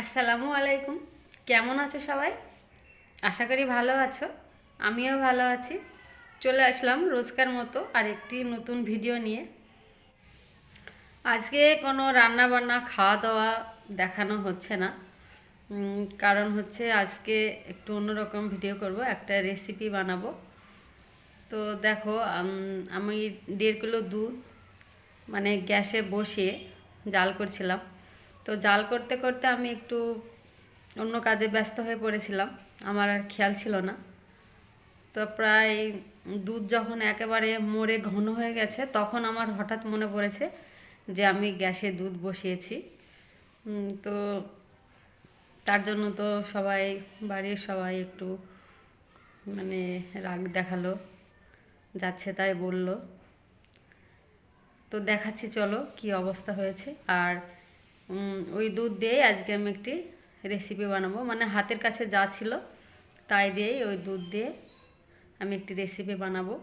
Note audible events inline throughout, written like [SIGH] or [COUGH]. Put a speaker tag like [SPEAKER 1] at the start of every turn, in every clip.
[SPEAKER 1] আসসালামু আলাইকুম। কেমন আছো সবাই? আশা করি ভালো আছো। আমিও ভালো আছি। চলে আসলাম রোজকার মতো আর একটি নতুন ভিডিও নিয়ে। আজকে কোনো রান্না বান্না খাওয়া দাওয়া দেখানো হচ্ছে না। কারণ হচ্ছে আজকে একটু অন্যরকম ভিডিও করব, একটা রেসিপি বানাবো। তো দেখো আমি দেড় কিলো দুধ মানে গ্যাসে বসিয়ে জাল করছিলাম। তো জাল করতে করতে আমি একটু অন্য কাজে ব্যস্ত হয়ে পড়েছিলাম। আমার আর খেয়াল ছিল না। তো প্রায় দুধ যখন একেবারে মরে ঘন হয়ে গেছে, তখন আমার হঠাৎ মনে পড়েছে যে আমি গ্যাসে দুধ বসিয়েছি। তো তার জন্য তো সবাই, বাড়ির সবাই একটু মানে রাগ দেখাল, যাচ্ছে তাই বলল। তো দেখাচ্ছি, চলো কি অবস্থা হয়েছে। আর ওই দুধ দিয়ে আজকে আমি একটি রেসিপি বানাবো। মানে হাতের কাছে যা ছিল তাই দিয়েই ওই দুধ দিয়ে আমি একটি রেসিপি বানাবো।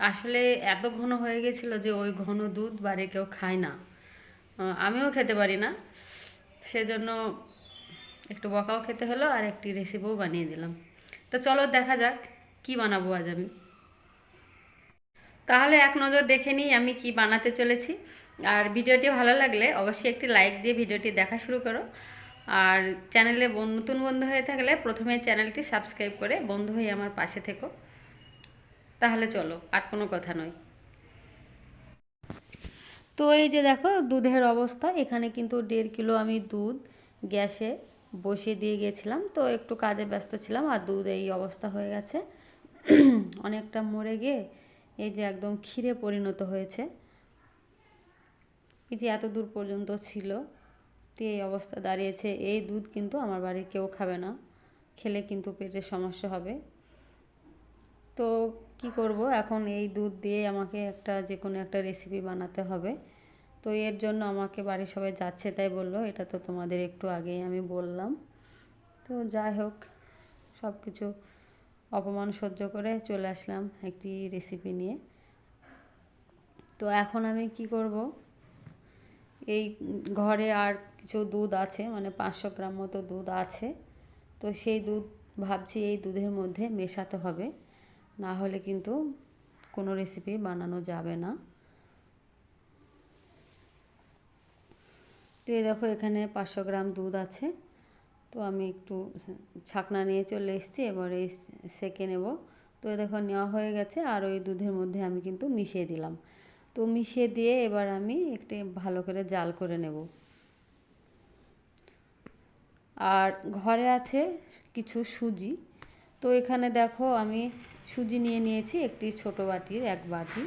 [SPEAKER 1] আসলে এত ঘন হয়ে গেছিল যে ওই ঘন দুধ বাড়ি কেউ খায় না। আমিও খেতে পারি না। সেজন্য একটু বকাও খেতে হলো আর একটি রেসিপিও বানিয়ে দিলাম। তো চলো দেখা যাক কি বানাবো আজ আমি। তাহলে এক নজর দেখে নিই আমি কি বানাতে চলেছি। আর ভিডিওটি ভালো লাগলে অবশ্যই একটি লাইক দিয়ে ভিডিওটি দেখা শুরু করো। আর চ্যানেলে নতুন বন্ধু হয়ে থাকলে প্রথমে চ্যানেলটি সাবস্ক্রাইব করে বন্ধু হয়ে আমার পাশে থেকো। তাহলে চলো, আর কোনো কথা নয়। তো এই যে দেখো, দুধের অবস্থা। এখানে কিন্তু দেড় কিলো আমি দুধ গ্যাসে বসিয়ে দিয়ে গেছিলাম। তো একটু কাজে ব্যস্ত ছিলাম, আর দুধ এই অবস্থা হয়ে গেছে। [CLEARS THROAT] অনেকটা মরে গিয়ে এই যে একদম ক্ষীরে পরিণত হয়েছে। যে এত দূর পর্যন্ত ছিল, তো এই অবস্থা দাঁড়িয়েছে। এই দুধ কিন্তু আমার বাড়ির কেউ খাবে না। খেলে কিন্তু পেটের সমস্যা হবে। তো কি করব? এখন এই দুধ দিয়ে আমাকে একটা যে কোনো একটা রেসিপি বানাতে হবে। তো এর জন্য আমাকে বাড়ির সবাই যাচ্ছে তাই বলল, এটা তো তোমাদের একটু আগেই আমি বললাম। তো যাই হোক সব কিছু অপমান সহ্য করে চলে আসলাম একটি রেসিপি নিয়ে। তো এখন আমি কি করব? এই ঘরে আর কিছু দুধ আছে মানে পাঁচশো গ্রাম মতো দুধ আছে। তো সেই দুধ ভাবছি এই দুধের মধ্যে মেশাতে হবে। না হলে কিন্তু কোনো রেসিপি বানানো যাবে না। তো এই দেখো এখানে পাঁচশো গ্রাম দুধ আছে। তো আমি একটু ছাকনা নিয়ে চলে এসেছি, এবারে সেকে নেব। তো এই দেখো নেওয়া হয়ে গেছে, আর ওই দুধের মধ্যে আমি কিন্তু মিশিয়ে দিলাম। তো মিশিয়ে দিয়ে এবার আমি একটি ভালো করে জাল করে নেব। আর ঘরে আছে কিছু সুজি। তো এখানে দেখো আমি সুজি নিয়ে নিয়েছি একটি ছোট বাটির, এক বাটি।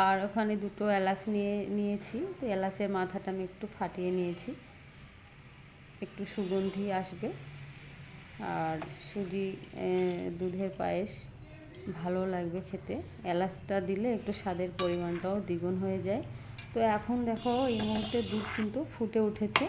[SPEAKER 1] আর ওখানে দুটো এলাচ নিয়ে নিয়েছি। তো এলাচের মাথাটা আমি একটু ফাটিয়ে নিয়েছি। একটু সুগন্ধি আসবে। আর সুজি দুধের পায়েস। ভালো লাগবে খেতে। এলাচটা দিলে একটু স্বাদের পরিমাণটাও দ্বিগুণ হয়ে যায়। তো এখন দেখো এই মুহূর্তে দুধ কিন্তু ফুটে উঠেছে।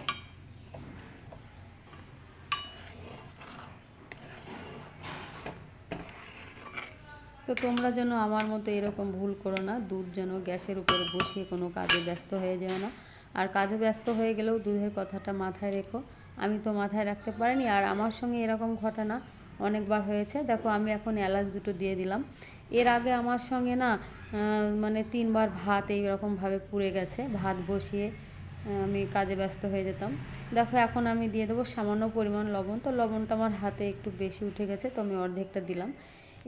[SPEAKER 1] তো তোমরা যেন আমার মতো এরকম ভুল করো না, দুধ যেন গ্যাসের উপরে বসিয়ে কোনো কাজে ব্যস্ত হয়ে যেও না। আর কাজে ব্যস্ত হয়ে গেলেও দুধের কথাটা মাথায় রেখো। আমি তো মাথায় রাখতে পারিনি আর আমার সঙ্গে এরকম ঘটনা। অনেকবার হয়েছে। দেখো, আমি এখন এলাচ দুটো দিয়ে দিলাম। এর আগে আমার সঙ্গে না মানে তিনবার ভাত এইরকমভাবে পুড়ে গেছে। ভাত বসিয়ে আমি কাজে ব্যস্ত হয়ে যেতাম। দেখো, এখন আমি দিয়ে দেবো সামান্য পরিমাণ লবণ। তো লবণটা আমার হাতে একটু বেশি উঠে গেছে, তো আমি অর্ধেকটা দিলাম।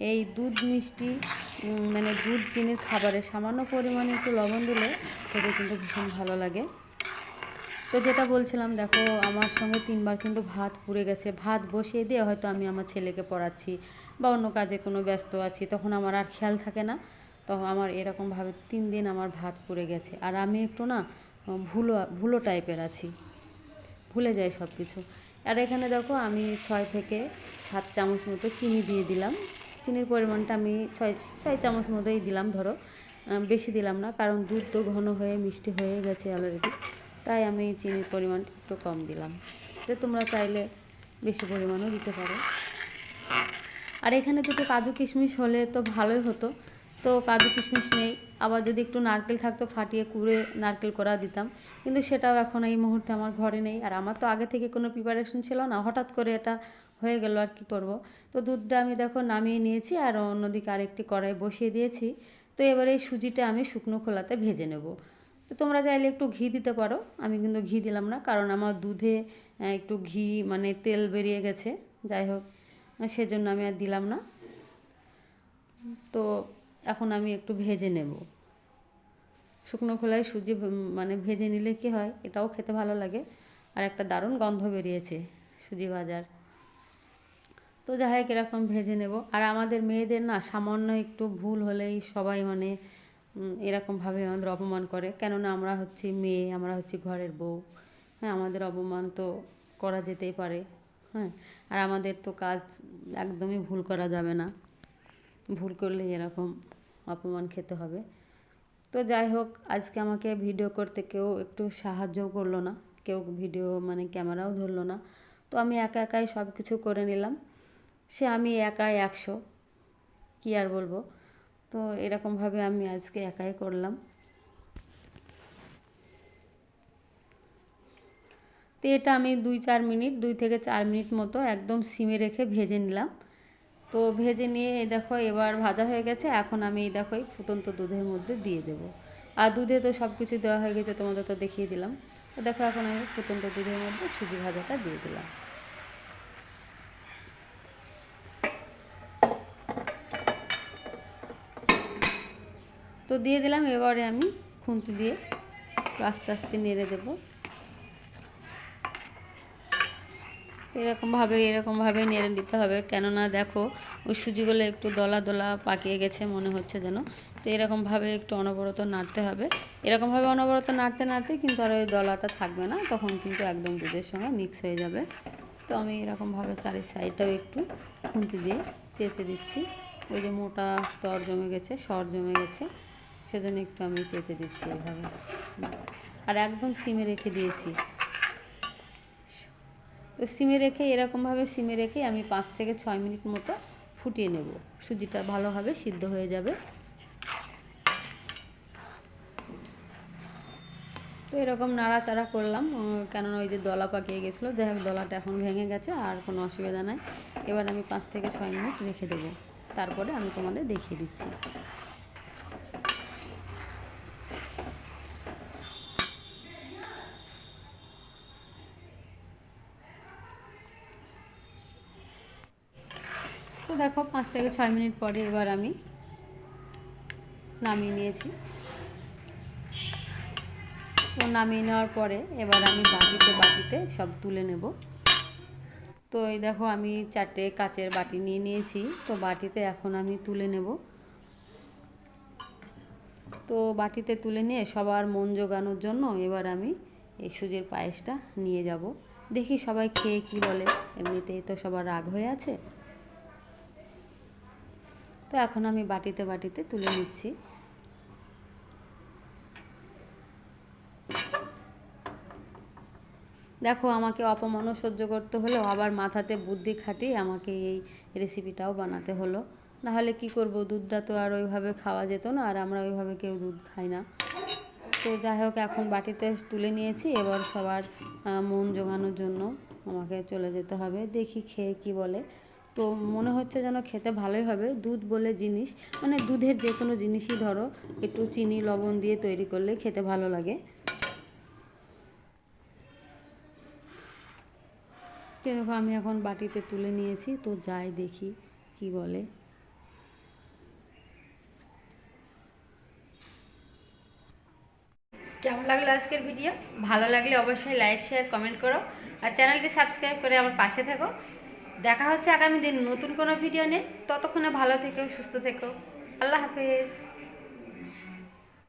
[SPEAKER 1] এই দুধ মিষ্টি মানে দুধ চিনির খাবারে সামান্য পরিমাণে একটু লবণ দিলে খেতে কিন্তু ভীষণ ভালো লাগে। তো যেটা বলছিলাম, দেখো, আমার সঙ্গে তিনবার কিন্তু ভাত পুড়ে গেছে। ভাত বসিয়ে দিয়ে হয়তো আমি আমার ছেলেকে পড়াচ্ছি বা অন্য কাজে কোনো ব্যস্ত আছি, তখন আমার আর খেয়াল থাকে না। তখন আমার এরকমভাবে তিন দিন আমার ভাত পুড়ে গেছে। আর আমি একটু না, ভুলো ভুলো টাইপের আছি। ভুলে যাই সব কিছু আর এখানে দেখো, আমি ছয় থেকে সাত চামচ মতো চিনি দিয়ে দিলাম। চিনির পরিমাণটা আমি ছয় ছয় চামচ মতোই দিলাম, ধরো। বেশি দিলাম না, কারণ দুধ তো ঘন হয়ে, মিষ্টি হয়ে গেছে অলরেডি তাই আমি চিনির পরিমাণটা একটু কম দিলাম। যে তোমরা চাইলে বেশি পরিমাণও দিতে পারো। আর এখানে দুটো কাজু কিশমিশ হলে তো ভালোই হতো। তো কাজু কিশমিশ নেই। আবার যদি একটু নারকেল থাকতো, ফাটিয়ে কুড়ে নারকেল করা দিতাম। কিন্তু সেটাও এখন এই মুহূর্তে আমার ঘরে নেই। আর আমার তো আগে থেকে কোনো প্রিপারেশন ছিল না। হঠাৎ করে এটা হয়ে গেল আর কি করব। তো দুধটা আমি দেখো নামিয়ে নিয়েছি আর অন্যদিকে আরেকটি কড়াই বসিয়ে দিয়েছি। তো এবারে এই সুজিটা আমি শুকনো খোলাতে ভেজে নেব। তো তোমরা চাইলে একটু ঘি দিতে পারো। আমি কিন্তু ঘি দিলাম না, কারণ আমার দুধে একটু ঘি মানে তেল বেরিয়ে গেছে। যাই হোক সেজন্য আমি আর দিলাম না। তো এখন আমি একটু ভেজে নেব। শুকনো খোলায় সুজি মানে ভেজে নিলে কি হয়, এটাও খেতে ভালো লাগে। আর একটা দারুণ গন্ধ বেরিয়েছে সুজি ভাজার। তো যাই হোক, এরকম ভেজে নেব। আর আমাদের মেয়েদের না, সামান্য একটু ভুল হলেই সবাই মানে এরকমভাবে আমাদের অপমান করে। কেননা আমরা হচ্ছি মেয়ে, আমরা হচ্ছি ঘরের বউ। হ্যাঁ আমাদের অপমান তো করা যেতেই পারে। হ্যাঁ আর আমাদের তো কাজ একদমই ভুল করা যাবে না। ভুল করলে এরকম অপমান খেতে হবে। তো যাই হোক, আজকে আমাকে ভিডিও করতে কেউ একটু সাহায্যও করল না। কেউ ভিডিও মানে ক্যামেরাও ধরলো না। তো আমি একা একাই সব কিছু করে নিলাম। সে আমি একাই একশো। কী আর বলব? তো এরকমভাবে আমি আজকে একাই করলাম। তো এটা আমি দুই চার মিনিট, দুই থেকে চার মিনিট মতো একদম সিমে রেখে ভেজে নিলাম। তো ভেজে নিয়ে এই দেখো এবার ভাজা হয়ে গেছে, এখন আমি এই দেখো এই ফুটন্ত দুধের মধ্যে দিয়ে দেবো। আর দুধে তো সব কিছু দেওয়া হয়ে গেছে, তোমাদের তো দেখিয়ে দিলাম। তো দেখো এখন আমি ফুটন্ত দুধের মধ্যে সুজি ভাজাটা দিয়ে দিলাম। তো দিয়ে দিলাম, এবারে আমি খুন্তি দিয়ে আস্তে আস্তে নেড়ে দেবো। এরকমভাবে এরকমভাবে নেড়ে দিতে হবে। কেননা দেখো, ওই সুজিগুলো একটু দলা দলা পাকিয়ে গেছে মনে হচ্ছে যেন। তো এরকমভাবে একটু অনবরত নাড়তে হবে। এরকমভাবে অনবরত নাড়তে নাড়তে কিন্তু আর ওই দলাটা থাকবে না, তখন কিন্তু একদম দুধের সঙ্গে মিক্স হয়ে যাবে। তো আমি এরকমভাবে চারি সাইডটাও একটু খুন্তি দিয়ে চেঁচে দিচ্ছি। ওই যে মোটা স্তর জমে গেছে, সর জমে গেছে। সেজন্য একটু আমি চেঁচে দিচ্ছি এইভাবে। আর একদম সিমে রেখে দিয়েছি। তো সিমে রেখে, এরকমভাবে সিমে রেখে আমি পাঁচ থেকে ছয় মিনিট মতো ফুটিয়ে নেব। সুজিটা ভালোভাবে সিদ্ধ হয়ে যাবে। তো এরকম নাড়াচাড়া করলাম কেননা ওই যে দলা পাকিয়ে গেছিল। যাই হোক, দলাটা এখন ভেঙে গেছে, আর কোনো অসুবিধা নাই। এবার আমি পাঁচ থেকে ছয় মিনিট রেখে দেবো। তারপরে আমি তোমাদের দেখিয়ে দিচ্ছি। তো দেখো, পাঁচ থেকে ছয় মিনিট পরে এবার আমি নামিয়ে নিয়েছি। তো নামিয়ে নেওয়ার পরে এবার আমি বাটিতে বাটিতে সব তুলে নেব। তো এই দেখো, আমি চারটে কাচের বাটি নিয়ে নিয়েছি। তো বাটিতে এখন আমি তুলে নেব। তো বাটিতে তুলে নিয়ে সবার মন জোগানোর জন্য এবার আমি এই সুজির পায়েসটা নিয়ে যাব। দেখি সবাই খেয়ে কি বলে। এমনিতেই তো সবার রাগ হয়ে আছে। তো এখন আমি বাটিতে বাটিতে তুলে নিচ্ছি। দেখো, আমাকে অপমানও সহ্য করতে হলো, আবার মাথাতে বুদ্ধি খাটিয়ে আমাকে এই রেসিপিটাও বানাতে হলো। নাহলে কি করব, দুধটা তো আর ওইভাবে খাওয়া যেত না, আর আমরা ওইভাবে কেউ দুধ খাই না। তো যাই হোক, এখন বাটিতে তুলে নিয়েছি, এবার সবার মন জোগানোর জন্য আমাকে চলে যেতে হবে। দেখি খেয়ে কি বলে। তো মনে হচ্ছে যেন খেতে ভালোই হবে। দুধ বলে জিনিস মানে দুধের যে কোনো জিনিসই ধরো, একটু চিনি, লবণ দিয়ে তৈরি করলে খেতে ভালো লাগে। দেখো, আমি এখন বাটিতে তুলে নিয়েছি, তো যাই দেখি কি বলে। কেমন লাগল আজকের ভিডিও? ভালো লাগলে অবশ্যই লাইক শেয়ার কমেন্ট করো। আর চ্যানেলটি সাবস্ক্রাইব করে আমার পাশে থেকো। দেখা হচ্ছে আগামী দিন নতুন কোনো ভিডিও নিয়ে। ততক্ষণে ভালো থেকো, সুস্থ থেকো। আল্লাহ হাফেজ।